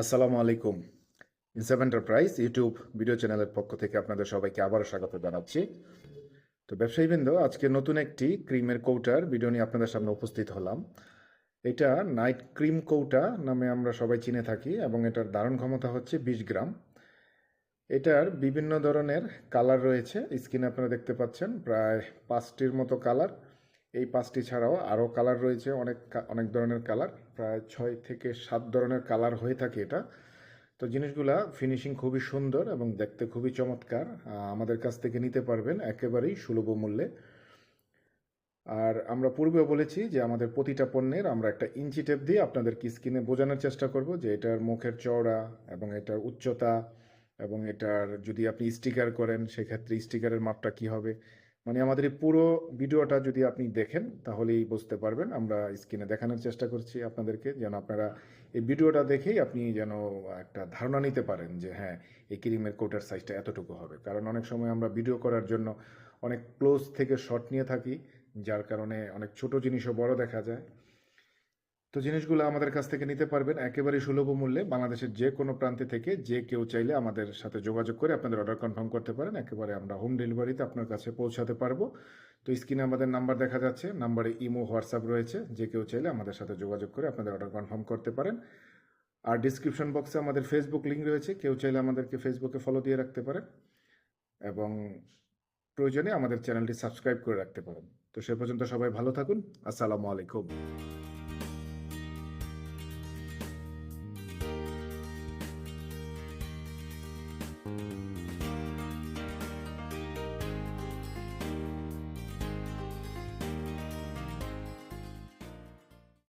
আসসালামু আলাইকুম। ইনসেভ enterprise YouTube video চ্যানেলের পক্ষ থেকে আপনাদের সবাইকে আবারও স্বাগত জানাচ্ছি। তো ব্যবসায়ীবৃন্দ, আজকে নতুন একটি ক্রিমের কৌটার ভিডিও নিয়ে আপনাদের সামনে উপস্থিত হলাম। এটা নাইট ক্রিম কৌটা নামে আমরা সবাই চিনে থাকি এবং এটার ধারণ ক্ষমতা হচ্ছে বিশ গ্রাম। এটার বিভিন্ন ধরনের কালার রয়েছে। স্ক্রিনে আপনারা দেখতে পাচ্ছেন, প্রায় পাঁচটির মতো কালার। এই পাঁচটি ছাড়াও আরও কালার রয়েছে, অনেক অনেক ধরনের কালার, প্রায় ছয় থেকে সাত ধরনের কালার হয়ে থাকে এটা। তো জিনিসগুলা ফিনিশিং খুবই সুন্দর এবং দেখতে খুবই চমৎকার আমাদের কাছ থেকে নিতে পারবেন একেবারেই সুলভ মূল্যে। আর আমরা পূর্বেও বলেছি যে আমাদের প্রতিটা পণ্যের আমরা একটা ইঞ্চি টেপ দিয়ে আপনাদেরকে স্কিনে বোঝানোর চেষ্টা করব যে এটার মুখের চওড়া এবং এটার উচ্চতা এবং এটার যদি আপনি স্টিকার করেন, সেক্ষেত্রে স্টিকারের মাপটা কি হবে মানে আমাদের এই পুরো ভিডিওটা যদি আপনি দেখেন, তাহলেই বুঝতে পারবেন আমরা স্ক্রিনে দেখানোর চেষ্টা করছি আপনাদেরকে, যেন আপনারা এই ভিডিওটা দেখেই আপনি যেন একটা ধারণা নিতে পারেন যে হ্যাঁ এই ক্রিমের কোটার সাইজটা এতটুকু হবে। কারণ অনেক সময় আমরা ভিডিও করার জন্য অনেক ক্লোজ থেকে শট নিয়ে থাকি, যার কারণে অনেক ছোট জিনিসও বড় দেখা যায়। তো জিনিসগুলো আমাদের কাছ থেকে নিতে পারবেন একেবারে সুলভ মূল্যে বাংলাদেশের যে কোনো প্রান্তে থেকে যে কেউ চাইলে আমাদের সাথে যোগাযোগ করে আপনাদের অর্ডার কনফার্ম করতে পারেন। একেবারে আমরা হোম ডেলিভারিতে আপনার কাছে পৌঁছাতে পারব। তো স্ক্রিনে আমাদের নাম্বার দেখা যাচ্ছে নাম্বারে ইমো হোয়াটসঅ্যাপ রয়েছে। যে কেউ চাইলে আমাদের সাথে যোগাযোগ করে আপনাদের অর্ডার কনফার্ম করতে পারেন। আর ডিসক্রিপশন বক্সে আমাদের ফেসবুক লিঙ্ক রয়েছে, কেউ চাইলে আমাদেরকে ফেসবুকে ফলো দিয়ে রাখতে পারেন। এবং প্রয়োজনে আমাদের চ্যানেলটি সাবস্ক্রাইব করে রাখতে পারেন। তো সে পর্যন্ত সবাই ভালো থাকুন। আসসালামু আলাইকুম। Bye.